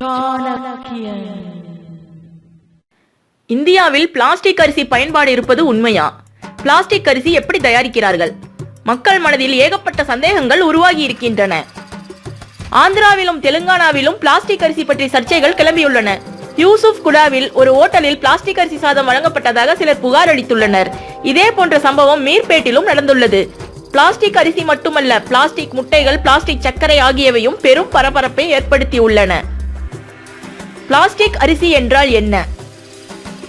சாணக்கியன். இந்தியாவில் பிளாஸ்டிக் அரிசி பயன்பாடு இருப்பது உண்மையா? பிளாஸ்டிக் அரிசி எப்படி தயாரிக்கிறார்கள்? மக்கள் மனதில் ஏகப்பட்ட சந்தேகங்கள் உருவாகி இருக்கின்றன. ஆந்திராவிலும் தெலுங்கானாவிலும் பிளாஸ்டிக் அரிசி பற்றி சர்ச்சைகள் கிளம்பியுள்ளன. யூசுப் குடாவில் ஒரு ஓட்டலில் பிளாஸ்டிக் அரிசி சாதம் வழங்கப்பட்டதாக சிலர் புகார் அளித்துள்ளனர். இதே போன்ற சம்பவம் மீர்பேட்டிலும் நடந்துள்ளது. பிளாஸ்டிக் அரிசி மட்டுமல்ல பிளாஸ்டிக் முட்டைகள் பிளாஸ்டிக் சர்க்கரை ஆகியவையும் பெரும் பரபரப்பை ஏற்படுத்தியுள்ளன. பிளாஸ்டிக் அரிசி என்றால் என்ன?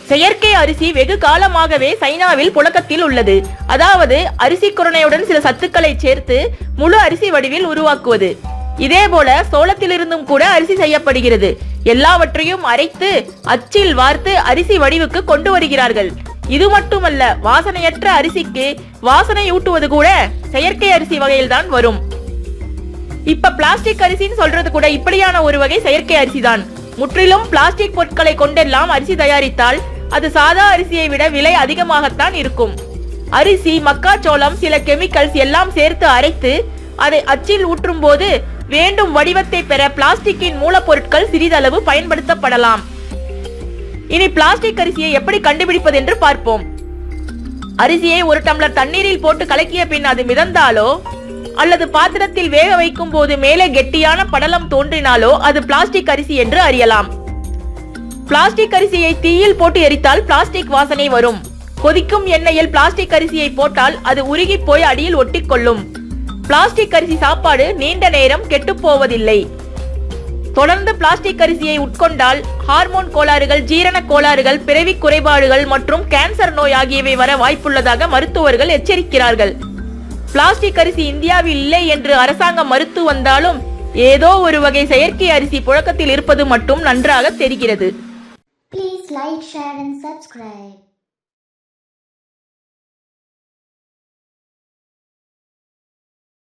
செயற்கை அரிசி வெகு காலமாகவே சைனாவில் புழக்கத்தில் உள்ளது. அதாவது அரிசி குரணையுடன் சில சத்துக்களை சேர்த்து முழு அரிசி வடிவில் உருவாக்குவது. இதேபோல சோளத்திலிருந்தும் கூட அரிசி செய்யப்படுகிறது. எல்லாவற்றையும் அரைத்து அச்சில் வார்த்து அரிசி வடிவுக்கு கொண்டு வருகிறார்கள். இது மட்டுமல்ல வாசனையற்ற அரிசிக்கு வாசனை ஊட்டுவது கூட செயற்கை அரிசி வகையில்தான் வரும். இப்ப பிளாஸ்டிக் அரிசின்னு சொல்றது கூட இப்படியான ஒரு வகை செயற்கை அரிசி தான் முற்றிலும் பிளாஸ்டிக் பொருட்களை கொண்டெல்லாம் அரிசி தயாரித்தால் அது சாதா அரிசியை விட விலை அதிகமாகத்தான் இருக்கும். அரிசி மக்காச்சோளம் சில கெமிக்கல்ஸ் எல்லாம் சேர்த்து அரைத்து அதை அச்சில் ஊற்றும் போது வேண்டும் வடிவத்தை பெற பிளாஸ்டிக்கின் மூலப்பொருட்கள் சிறிதளவு பயன்படுத்தப்படலாம். இனி பிளாஸ்டிக் அரிசியை எப்படி கண்டுபிடிப்பது என்று பார்ப்போம். அரிசியை ஒரு டம்ளர் தண்ணீரில் போட்டு கலக்கிய பின் அது மிதந்தாலோ அல்லது பாத்திரத்தில் வேக வைக்கும் போது மேலே கெட்டியான படலம் தோன்றினாலோ அது பிளாஸ்டிக் அரிசி என்று அறியலாம். பிளாஸ்டிக் அரிசியை தீயில் போட்டு எரித்தால் பிளாஸ்டிக் வாசனை வரும். கொதிக்கும் எண்ணெயில் பிளாஸ்டிக் அரிசியை போட்டால் அது உருகி போய் அடியில் ஒட்டிக்கொள்ளும். பிளாஸ்டிக் அரிசி சாப்பாடு நீண்ட நேரம் கெட்டுப் போவதில்லை தொடர்ந்து பிளாஸ்டிக் அரிசியை உட்கொண்டால் ஹார்மோன் கோளாறுகள் ஜீரண கோளாறுகள் பிறவி குறைபாடுகள் மற்றும் கேன்சர் நோய் ஆகியவை வர வாய்ப்புள்ளதாக மருத்துவர்கள் எச்சரிக்கிறார்கள். பிளாஸ்டிக் அரிசி இந்தியாவில் இல்லை என்று அரசாங்கம் மறுத்து வந்தாலும் ஏதோ ஒரு வகை செயற்கை அரிசி புழக்கத்தில் இருப்பது மட்டும் நன்றாக தெரிகிறது Please like, share and subscribe.